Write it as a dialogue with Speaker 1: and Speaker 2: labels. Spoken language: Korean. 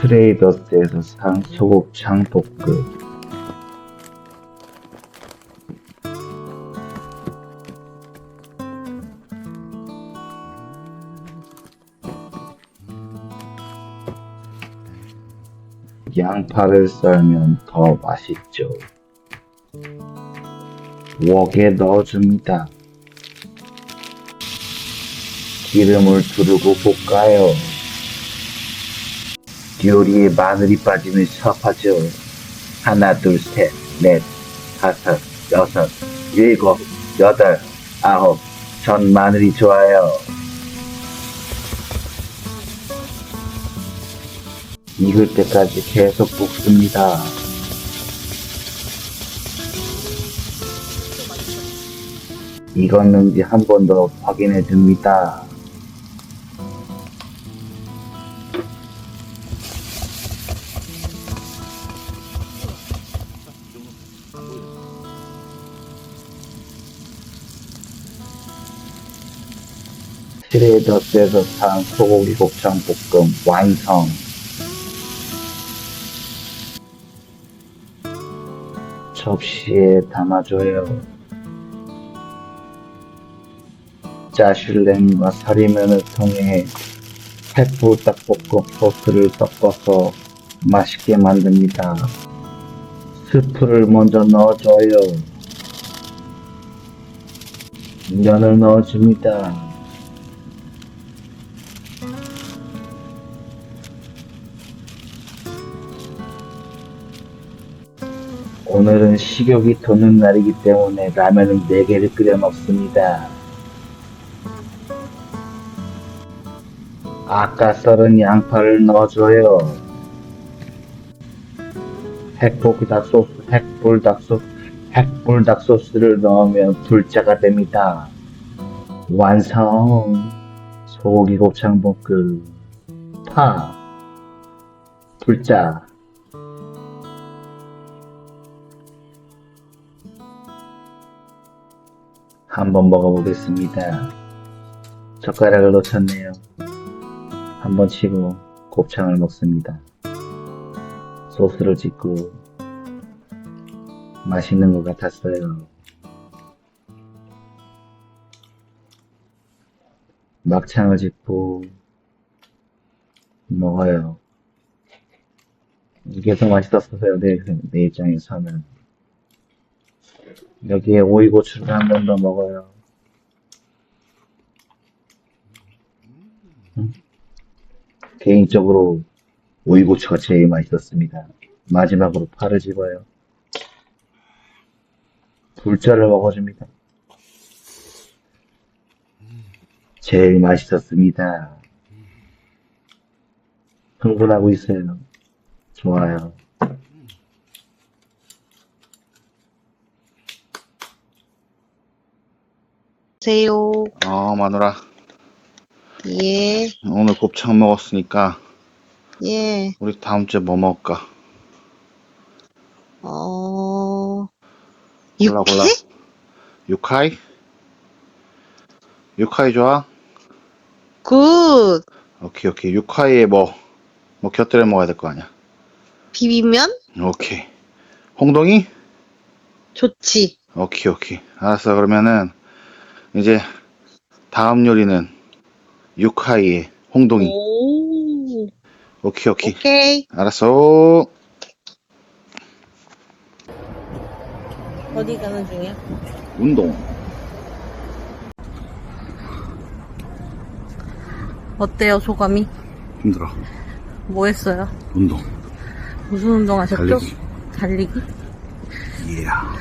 Speaker 1: 트레이더스에서 산 소곱창 볶음 양파를 썰면 더 맛있죠. 웍에 넣어줍니다. 기름을 두르고 볶아요. 요리에 마늘이 빠지면 섭하죠. 하나, 둘, 셋, 넷, 다섯, 여섯, 일곱, 여덟, 아홉. 전 마늘이 좋아요. 익을 때까지 계속 볶습니다. 익었는지 한 번 더 확인해 줍니다. 트레이더스에서 산 소고기 곱창 볶음 완성. 접시에 담아줘요. 짜슐랭과 사리면을 통해 햇불닭볶음 소스를 섞어서 맛있게 만듭니다. 스프를 먼저 넣어줘요. 면을 넣어줍니다. 오늘은 식욕이 도는 날이기 때문에 라면을 4개를 끓여 먹습니다. 아까 썰은 양파를 넣어줘요. 핵볶이닭 소스, 핵불닭 소스, 핵불닭 소스를 넣으면 불자가 됩니다. 완성! 소고기 곱창 볶음, 파, 불자. 한번 먹어보겠습니다. 젓가락을 놓쳤네요. 한번 치고 곱창을 먹습니다. 소스를 찍고 맛있는 것 같았어요. 막창을 짚고 먹어요. 이게 더 맛있었어요. 내, 내 입장에서는. 여기에 오이고추를 한 번 더 먹어요. 음? 개인적으로 오이고추가 제일 맛있었습니다. 마지막으로 파를 집어요. 불자를 먹어줍니다. 제일 맛있었습니다. 흥분하고 있어요. 좋아요.
Speaker 2: 세요.
Speaker 3: 어, 마누라.
Speaker 2: 예,
Speaker 3: 오늘 곱창 먹었으니까,
Speaker 2: 예.
Speaker 3: 우리 다음 주에 뭐 먹을까?
Speaker 2: 어,
Speaker 3: 골라, 골라.
Speaker 2: 육회?
Speaker 3: 유카이? 유카이 좋아?
Speaker 2: 굿.
Speaker 3: 오케이, 오케이. 유카이에 뭐, 뭐 곁들여 먹어야 될 거 아니야.
Speaker 2: 비비면?
Speaker 3: 오케이. 홍동이?
Speaker 2: 좋지.
Speaker 3: 오케이, 오케이. 알았어. 그러면은, 이제, 다음 요리는 유카이에 홍동이.
Speaker 2: 오,
Speaker 3: 오케이, 오케이.
Speaker 2: 오케이.
Speaker 3: 알았어.
Speaker 2: 어디 가는 중이야?
Speaker 3: 운동.
Speaker 2: 어때요, 소감이?
Speaker 3: 힘들어.
Speaker 2: 뭐 했어요?
Speaker 3: 운동.
Speaker 2: 무슨 운동 하셨죠?
Speaker 3: 달리기.
Speaker 2: 달리기?
Speaker 3: 이야.